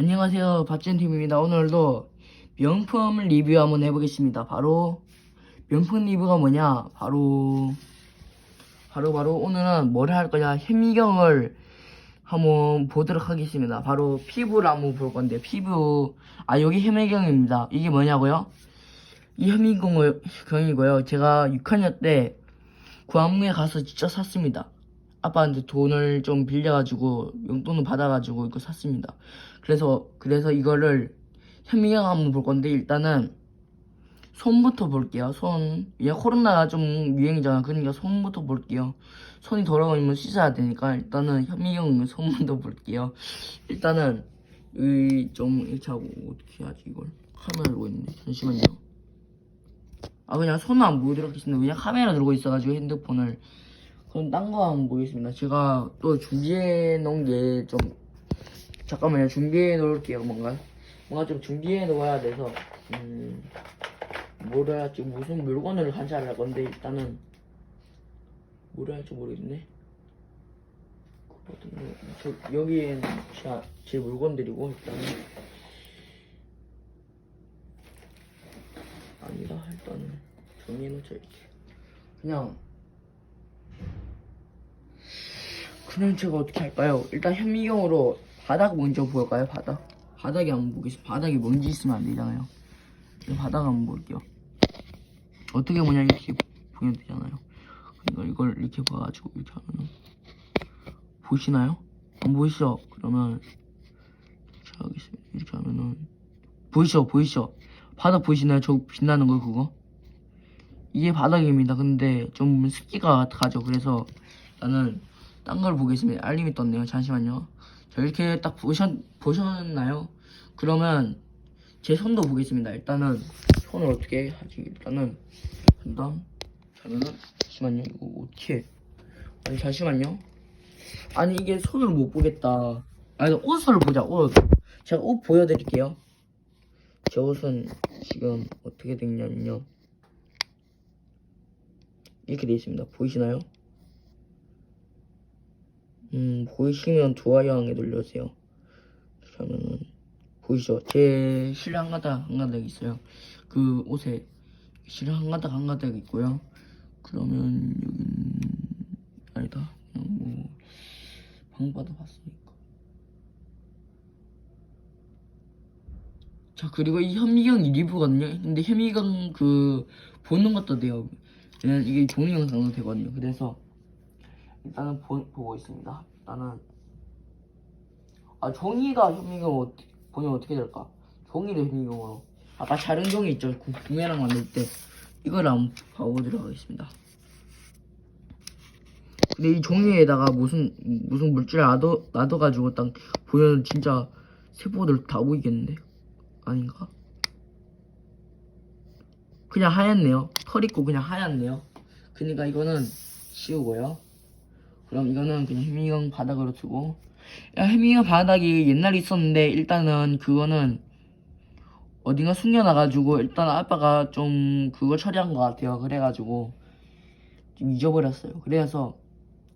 안녕하세요. 박진팀입니다. 오늘도 명품 리뷰 한번 해보겠습니다. 바로 명품 리뷰가 뭐냐? 바로 바로 바로 오늘은 뭘 할 거냐? 현미경을 한번 보도록 하겠습니다. 바로 피부를 한번 볼 건데 피부. 아 여기 현미경입니다. 이게 뭐냐고요? 이 현미경이고요. 제가 6학년 때 구암무에 가서 직접 샀습니다 아빠한테 돈을 좀 빌려가지고 용돈을 받아가지고 이거 샀습니다. 그래서 그래서 이거를 현미경 한번 볼 건데 일단은 손부터 볼게요. 손. 얘 코로나가 좀 유행이잖아. 그러니까 손부터 볼게요. 손이 더러우면 씻어야 되니까 일단은 현미경 손부터 볼게요. 일단은 이좀 이렇게 하고 어떻게 하지 이걸 카메라 들고 있는데 잠시만요. 아 그냥 보여드리고 있습니다. 그냥 카메라 들고 있어가지고 핸드폰을 그럼 딴 거 한번 보겠습니다. 제가 또 준비해 놓은 게 좀 잠깐만요. 준비해 놓을게요. 뭔가 뭔가 좀 준비해 놓아야 돼서 음 뭐라 할지 무슨 물건을 관찰할 건데 일단은 뭐라 할지 모르겠네. 거- 저 여기엔 제, 제 물건들이고 일단은 아니다 일단은 정리해 놓자 이렇게 그냥 그냥 제가 어떻게 할까요? 일단 현미경으로 바닥 먼저 볼까요? 바닥. 바닥에 한번 보겠습니다. 바닥에 먼지 있으면 안 되잖아요. 그럼 바닥 한번 볼게요. 어떻게 보냐 이렇게 보면 되잖아요. 그러니까 이걸 이렇게 봐가지고 이렇게 하면 보시나요? 안 보이시죠? 그러면 이렇게 하겠습니다. 이렇게 하면은 보이시죠? 보이시죠? 바닥 보이시나요? 저 빛나는 거 그거? 이게 바닥입니다. 근데 좀 습기가 가죠. 그래서 나는 딴 걸 보겠습니다. 알림이 떴네요. 잠시만요. 자, 이렇게 딱 보셨, 보셨나요? 그러면 제 손도 보겠습니다. 일단은 손을 어떻게 하지? 일단은 한다. 그러면은 잠시만요. 이거 어떻게? 아니 잠시만요. 아니 이게 손을 못 보겠다. 아니 옷을 보자. 옷. 제가 옷 보여드릴게요. 제 옷은 지금 어떻게 됐냐면요. 이렇게 돼 있습니다. 보이시나요? 음, 보이시면 좋아요하게 눌러주세요. 그러면은, 보이시죠? 제 실내 한 가닥, 한 가닥 있어요. 그 옷에 실내 한 가닥, 한 가닥 있고요. 그러면, 여긴, 아니다. 그냥 뭐, 방 받아봤으니까. 자, 그리고 이 현미경 리뷰거든요. 근데 현미경 그, 보는 것도 돼요. 왜냐면 이게 종이 영상도 되거든요. 그래서, 일단은 보, 보고 있습니다. 일단은 아 종이가 현미경 어떻게 보면 어떻게 될까? 종이를 현미경으로 아까 자른 종이 있죠? 구- 구매랑 만들 때 이걸 한번 봐보도록 하겠습니다. 근데 이 종이에다가 무슨 무슨 물질을 놔둬 놔둬가지고 딱 보면 진짜 세포들 다 보이겠는데 아닌가? 그냥 하얗네요. 털 있고 그냥 하얗네요. 그러니까 이거는 치우고요. 그럼 이거는 그냥 해미경 바닥으로 두고. 야, 해미경 바닥이 옛날에 있었는데 일단은 그거는 어딘가 숨겨놔가지고 일단 아빠가 좀 그걸 처리한 것 같아요. 그래가지고 좀 잊어버렸어요. 그래서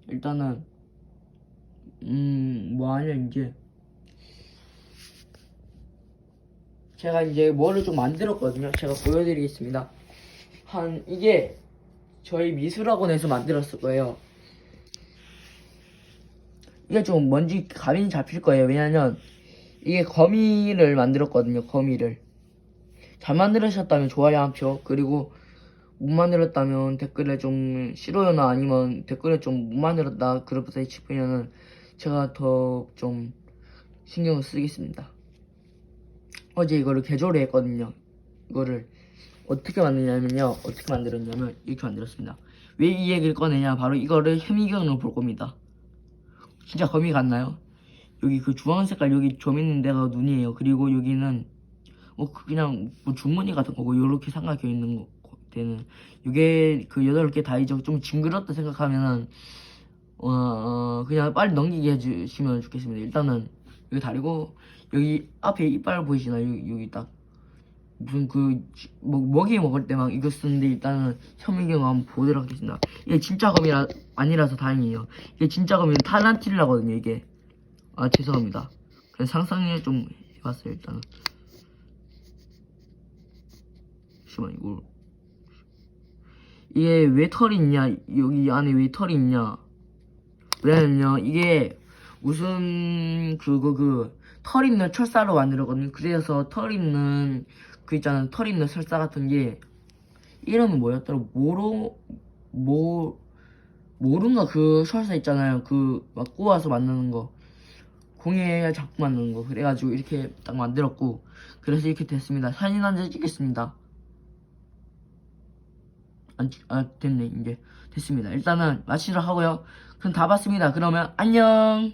일단은 음 뭐하냐 이제. 제가 이제 뭐를 좀 만들었거든요. 제가 보여드리겠습니다. 한 이게 저희 미술학원에서 만들었을 거예요 이게 좀 뭔지 감이 잡힐 거예요. 왜냐면 이게 거미를 만들었거든요. 거미를 잘 만들으셨다면 좋아요 한 표. 그리고 못 만들었다면 댓글에 좀 싫어요나 아니면 댓글에 좀 못 만들었다 그렇다 싶으면은 제가 더 좀 신경을 쓰겠습니다. 어제 이거를 개조를 했거든요. 이거를 어떻게 만드냐면요. 어떻게 만들었냐면 이렇게 만들었습니다. 왜 이 얘기를 꺼내냐? 바로 이거를 현미경으로 볼 겁니다. 진짜 거미 같나요? 여기 그 주황 색깔 여기 점 있는 데가 눈이에요. 그리고 여기는 뭐 그냥 뭐 주머니 같은 거고 요렇게 삼각혀 있는 거 되는 이게 그 여덟 개 다 이제 좀 징그럽다 생각하면은 어, 어, 그냥 빨리 넘기게 해주시면 좋겠습니다. 일단은 여기 다리고 여기 앞에 이빨 보이시나요? 여기, 여기 딱 무슨 그 뭐, 먹이 먹을 때 막 이거 쓰는데 일단은 현미경 한번 보도록 하겠습니다. 이게 진짜 검이라 아니라서 다행이에요. 이게 진짜 검이 타란틸라거든요. 이게 아 죄송합니다. 그냥 상상을 좀 해봤어요 일단은 잠시만 이걸 이게 왜 털이 있냐 여기 안에 왜 털이 있냐 왜냐면요 이게 무슨 그거 그 털 있는 철사로 만들었거든요 그래서 털 있는 그 있잖아요. 털 있는 철사 같은 게. 이름이 뭐였더라? 모로 모 모른가 그 철사 있잖아요. 그 막 꼬아서 만드는 거. 공예 작품 만드는 거. 그래가지고 이렇게 딱 만들었고. 그래서 이렇게 됐습니다. 사진 한 장 찍겠습니다. 아 됐네. 이제 됐습니다. 일단은 마치도록 하고요. 그럼 다 봤습니다. 그러면 안녕